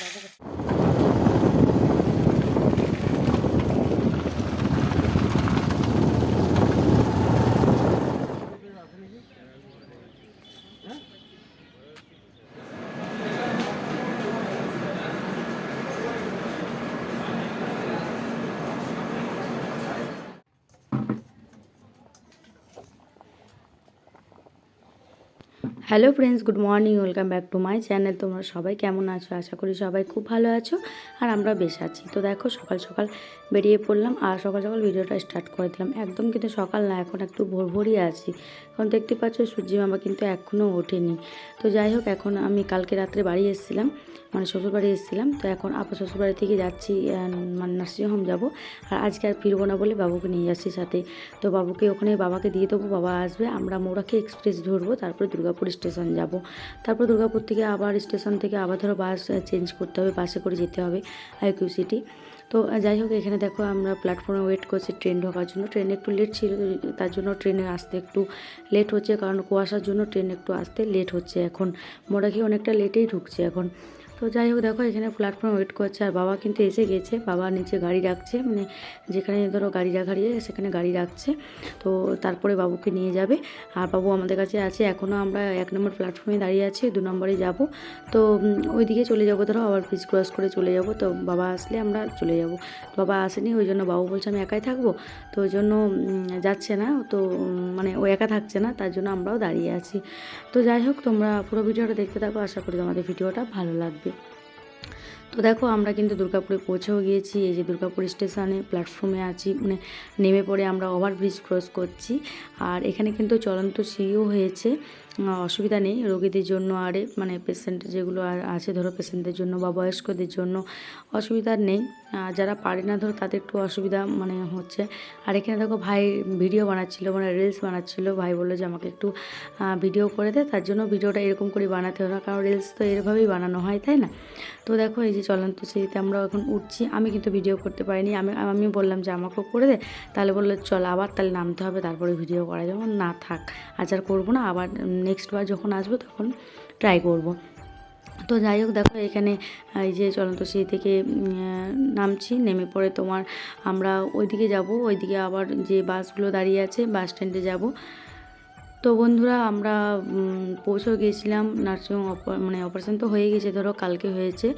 даже hello friends, good morning, welcome back to my channel. তোমরা সবাই কেমন আছো? আশা করি সবাই খুব ভালো আছো, আর আমরা বেশ আছি। তো দেখো, সকাল সকাল বেরিয়ে পড়লাম, আর সকাল সকাল ভিডিওটা স্টার্ট করে দিলাম। একদম কিন্তু সকাল না, এখন একটু ভোর ভোরই আছি। কারণ দেখতে পাচ্ছ, সূর্যি মামা কিন্তু এখনও ওঠেনি। তো যাই হোক, এখন আমি কালকে রাত্রে বাড়ি এসেছিলাম মানে শ্বশুরবাড়ি এসেছিলাম। তো এখন আপা শ্বশুরবাড়ি থেকে যাচ্ছি মানে নার্সিংহোম যাব। আর আজকে আর ফিরবো না বলে বাবুকে নিয়ে যাচ্ছি সাথে। তো বাবুকে, ওখানে বাবাকে দিয়ে দেবো, বাবা আসবে। আমরা মোড়াকে এক্সপ্রেস ধরবো, তারপরে দুর্গাপুর স্টেশন যাব। তারপর দুর্গাপুর থেকে আবার স্টেশন থেকে আবার ধরো বাস চেঞ্জ করতে হবে, বাসে করে যেতে হবে আইকিউ সিটি তো যাই হোক, এখানে দেখো আমরা প্ল্যাটফর্মে ওয়েট করছি ট্রেন ঢোকার জন্য। ট্রেন একটু লেট ছিল, তার জন্য ট্রেনে আসতে একটু লেট হচ্ছে, কারণ কুয়াশার জন্য ট্রেন একটু আসতে লেট হচ্ছে এখন। মোটাকি অনেকটা লেটেই ঢুকছে এখন। তো যাই হোক, দেখো, এখানে প্ল্যাটফর্ম ওয়েট করছে, আর বাবা কিন্তু এসে গেছে। বাবা নিচে গাড়ি রাখছে মানে যেখানে ধরো গাড়ি রাখার ইয়ে সেখানে গাড়ি রাখছে। তো তারপরে বাবুকে নিয়ে যাবে। আর বাবু আমাদের কাছে আছে এখনও আমরা এক নম্বর প্ল্যাটফর্মে দাঁড়িয়ে আছি, দু নম্বরে যাব। তো ওইদিকে চলে যাব, ধরো, আবার ব্রিজ ক্রস করে চলে যাব। তো বাবা আসলে আমরা চলে যাব। বাবা আসেনি, ওই জন্য বাবু বলছে আমি একাই থাকব। তো ওই জন্য যাচ্ছে না। তো মানে ও একা থাকছে না, তার জন্য আমরাও দাঁড়িয়ে আছি। তো যাই হোক, তোমরা পুরো ভিডিওটা দেখতে থাকো। আশা করি তোমাদের ভিডিওটা ভালো লাগবে। তো দেখো, আমরা কিন্তু দুর্গাপুরে পৌঁছেও গিয়েছি। এই যে দুর্গাপুর স্টেশনে প্ল্যাটফর্মে আছি মানে নেমে পড়ে আমরা ওভারব্রিজ ক্রস করছি। আর এখানে কিন্তু চলন্ত সিঁড়িও হয়েছে। অসুবিধা নেই। রোগীদের জন্য আরে মানে পেশেন্ট যেগুলো আর- আছে, ধরো পেশেন্টদের জন্য বা বয়স্কদের জন্য অসুবিধা নেই। যারা পারে না, ধরো তাদের একটু অসুবিধা মানে হচ্ছে। আর এখানে দেখো ভাই ভিডিও বানাচ্ছিলো মানে রিলস বানাচ্ছিলো। ভাই বলল যে, আমাকে একটু ভিডিও করে দে। তার জন্য ভিডিওটা এরকম করে বানাতে হবে না। কারণ রিলস তো এরভাবেই বানানো হয়, তাই না? তো দেখো এই যে চলন্ত সিঁড়িতে আমরা এখন উঠছি। আমি কিন্তু ভিডিও করতে পারিনি। আমি আমি বললাম যে, আমাকেও করে দে। তাহলে বলল, চল আবার তাহলে নামতে হবে। তারপরে ভিডিও করা যাবে। না থাক। আজ আর করব না। আবার নেক্সট বার যখন আসব তখন ট্রাই করব। তো যাই হোক, দেখো এখানে এই যে চলন্ত সিঁড়ি থেকে নামছি, নেমে পড়ে তোমার আমরা ওইদিকে যাব, ওইদিকে আবার যে বাসগুলো দাঁড়িয়ে আছে বাস স্ট্যান্ডে যাব। তো বন্ধুরা, আমরা পৌঁছেও গিয়েছিলাম নার্সিং মানে অপারেশন তো হয়ে গেছে, ধরো কালকে হয়েছে,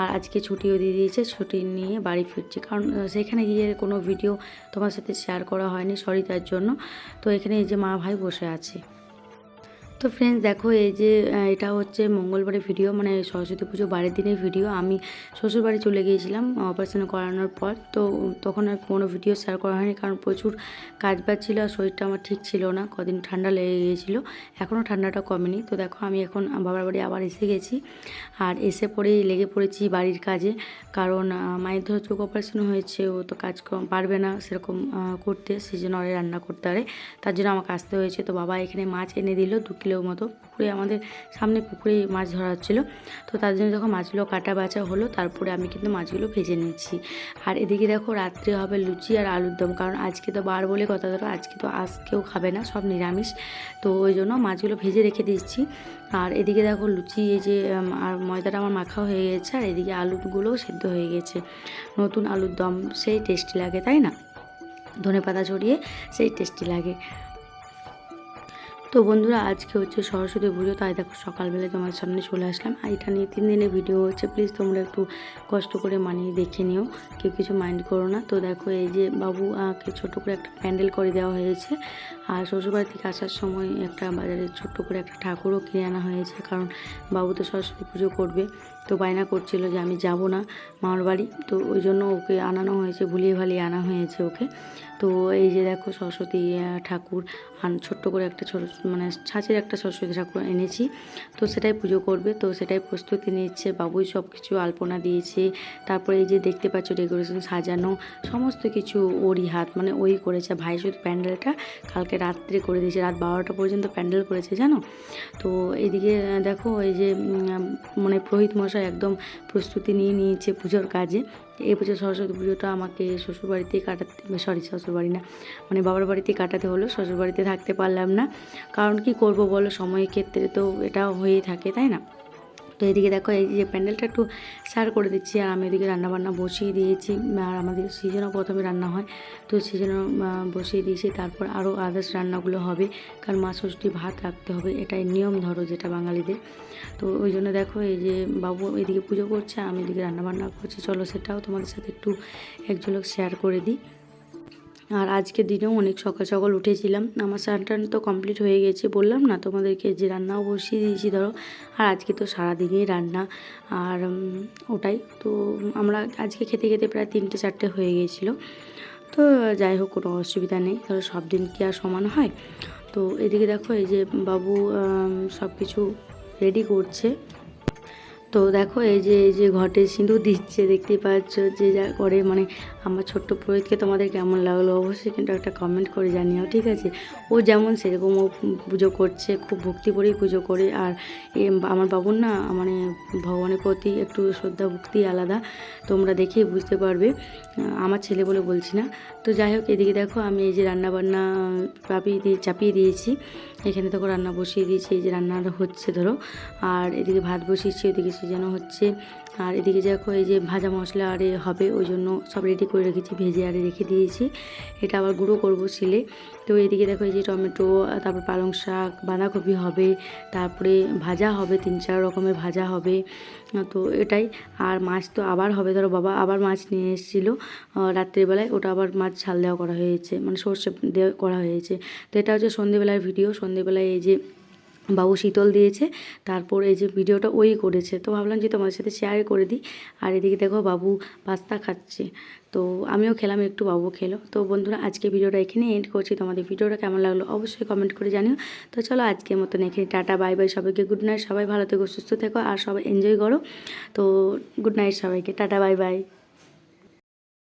আর আজকে ছুটিও দিয়ে দিয়েছে, ছুটি নিয়ে বাড়ি ফিরছি। কারণ সেখানে গিয়ে কোনো ভিডিও তোমার সাথে শেয়ার করা হয়নি সরি তার জন্য। তো এখানে এই যে মা ভাই বসে আছে। তো ফ্রেন্ডস দেখো এই যে এটা হচ্ছে মঙ্গলবারের ভিডিও মানে সরস্বতী পুজো বারের দিনের ভিডিও আমি শ্বশুরবাড়ি চলে গিয়েছিলাম অপারেশন করানোর পর। তো তখন আর কোনো ভিডিও শেয়ার করা হয়নি, কারণ প্রচুর কাজ বাজ ছিল আর শরীরটা আমার ঠিক ছিল না। কদিন ঠান্ডা লেগে গিয়েছিল, এখনও ঠান্ডাটা কমেনি। তো দেখো, আমি এখন বাবার বাড়ি আবার এসে গেছি। আর এসে পরেই লেগে পড়েছি বাড়ির কাজে, কারণ মায়ের ধরো চোখ অপারেশন হয়েছে, ও তো কাজ পারবে না সেরকম করতে, সেই জন্য রান্না করতে পারে। তার জন্য আমাকে আসতে হয়েছে। তো বাবা এখানে মাছ এনে দিল, দু কিলো মতো পুকুরে আমাদের সামনে পুকুরে মাছ ধরা হচ্ছিল। তো তার জন্য যখন মাছগুলো কাটা বাছা হলো, তারপরে আমি কিন্তু মাছগুলো ভেজে নিচ্ছি। আর এদিকে দেখো রাত্রে হবে লুচি আর আলুর দম, কারণ আজকে তো বার বলে কথা ধরো, আজকে তো আজ কেউ খাবে না, সব নিরামিষ। তো ওই জন্য মাছগুলো ভেজে রেখে দিচ্ছি। আর এদিকে দেখো লুচি, এই যে আর ময়দাটা আমার মাখা হয়ে গেছে, আর এদিকে আলুগুলোও সেদ্ধ হয়ে গেছে। নতুন আলুর দম, সেই টেস্টি লাগে, তাই না? ধনে পাতা ছড়িয়ে সেই টেস্টি লাগে। তো বন্ধুরা, আজকে হচ্ছে সরস্বতী পুজো, তাই দেখো সকালবেলায় তোমার সামনে চলে আসলাম। আর এটা নিয়ে তিন দিনের ভিডিও হচ্ছে প্লিজ তোমরা একটু কষ্ট করে মানিয়ে দেখে নিও। কেউ কিছু মাইন্ড করো না। তো দেখো, এই যে বাবু আহকে ছোট করে একটা প্যান্ডেল করে দেওয়া হয়েছে। আর শ্বশুরবাড়ি থেকে আসার সময় একটা বাজারে ছোট্ট করে একটা ঠাকুরও কিনে আনা হয়েছে, কারণ বাবু তো সরস্বতী পুজো করবে। তো বায়না করছিল যে আমি যাব না মামার বাড়ি। তো ওই জন্য ওকে আনানো হয়েছে, ভুলিয়ে ভালিয়ে আনা হয়েছে ওকে। তো এই যে দেখো সরস্বতী ঠাকুর ছোট্ট করে একটা ছোট মানে ছাঁচের একটা সরস্বতী ঠাকুর এনেছি। তো সেটাই পুজো করবে, তো সেটাই প্রস্তুতি নিচ্ছে। বাবুই সব কিছু আলপনা দিয়েছে, তারপরে এই যে দেখতে পাচ্ছ ডেকোরেশন সাজানো, সমস্ত কিছু ওরই হাত মানে ওই করেছে। ভাই প্যান্ডেলটা, কালকে রাত্রে করে দিয়েছে, রাত বারোটা পর্যন্ত প্যান্ডেল করেছে, জানো? তো এদিকে দেখো, এই যে মানে পুরোহিত মশাই একদম প্রস্তুতি নিয়ে নিয়েছে পুজোর কাজে। এই বছর সরস্বতী পুজোটা আমাকে শ্বশুরবাড়িতেই কাটাতে সরি শ্বশুরবাড়ি না মানে বাবার বাড়িতেই কাটাতে হলো, শ্বশুরবাড়িতে থাকতে পারলাম না। কারণ কি করব বলো, সময়ের ক্ষেত্রে তো এটা হয়েই থাকে, তাই না? তো এদিকে দেখো, এই যে প্যান্ডেলটা একটু সার করে দিচ্ছি, আর আমি এদিকে রান্নাবান্না বসিয়ে দিয়েছি, আর আমাদের সিজনও প্রথমে রান্না হয়, তো সিজনও বসিয়ে দিয়েছি, তারপর আরও আদার্স রান্নাগুলো হবে, কারণ মা ষষ্ঠী ভাত রাখতে হবে, এটাই নিয়ম ধরো যেটা বাঙালিদের। তো ওই জন্য দেখো, এই যে বাবু এদিকে পুজো করছে, আমি এদিকে রান্নাবান্না করছি, চলো সেটাও তোমাদের সাথে একটু এক ঝলক শেয়ার করে দিই। আর আজকে দিনেও অনেক সকাল সকাল উঠেছিলাম। আমার স্নান টান তো কমপ্লিট হয়ে গেছে, বললাম না তোমাদেরকে যে রান্নাও বসিয়ে দিয়েছি, ধরো। আর আজকে তো সারাদিনই রান্না, আর ওটাই। তো, আমরা আজকে খেতে খেতে প্রায় তিনটে চারটে হয়ে গিয়েছিল তো যাই হোক, কোনো অসুবিধা নেই। ধরো, সব দিন কি আর সমান হয়? তো এদিকে দেখো, এই যে বাবু সব কিছু রেডি করছে। তো দেখো, এই যে এই যে ঘটে সিঁদুর দিচ্ছে, দেখতেই পাচ্ছ যে যা করে। মানে আমার ছোট্ট পুরোহিতকে তোমাদের কেমন লাগল অবশ্যই কিন্তু একটা কমেন্ট করে জানিও, ঠিক আছে? ও যেমন সেরকম ও পুজো করছে, খুব ভক্তি করেই পুজো করে। আর আমার বাবুর না মানে ভগবানের প্রতি একটু শ্রদ্ধা, ভক্তি আলাদা। তোমরা দেখেই বুঝতে পারবে। আমার ছেলে বলে বলছি না। তো যাই হোক, এদিকে দেখো, আমি এই যে রান্না বান্না চাপিয়ে দিয়ে, চাপিয়ে দিয়েছি। এখানে দেখো রান্না বসিয়ে দিয়েছি, এই যে রান্নাটা হচ্ছে ধরো। আর এদিকে ভাত বসিয়েছি, ওদিকে সিজানো হচ্ছে। আর এদিকে দেখো এই যে ভাজা মশলা আরে হবে, ওই জন্য সব রেডি করে রেখেছি, ভেজে আরে রেখে দিয়েছি। এটা আবার গুঁড়ো করব শিলে। তো এদিকে দেখো এই যে টমেটো, তারপর পালং শাক, বাঁধাকপি হবে, তারপরে ভাজা হবে, তিন চার রকমের ভাজা হবে। তো এটাই। আর মাছ তো আবার হবে, ধরো বাবা আবার মাছ নিয়ে এসেছিল রাত্রিবেলায়। ওটা আবার মাছ ঝাল দেওয়া করা হয়েছে মানে সর্ষে দেওয়া করা হয়েছে। তো এটা হচ্ছে সন্ধেবেলার ভিডিও সন্ধেবেলায় এই যে বাবু শীতল দিয়েছে, তারপর এই যে ভিডিওটা ওই করেছে। তো ভাবলাম যে তোমার সাথে শেয়ার করে দিই। আর এদিকে দেখো বাবু পাস্তা খাচ্ছে। তো আমিও খেলাম একটু বাবু খেলো। তো বন্ধুরা, আজকে ভিডিওটা এখানে এন্ড করছি। তোমাদের ভিডিওটা কেমন লাগল অবশ্যই কমেন্ট করে জানিও। তো চলো আজকের মতন এখানে টাটা বাই বাই সবাইকে। গুড নাইট সবাই ভালো থেকো, সুস্থ থেকো, আর সবাই এনজয় করো। তো গুড নাইট সবাইকে। Tata bye bye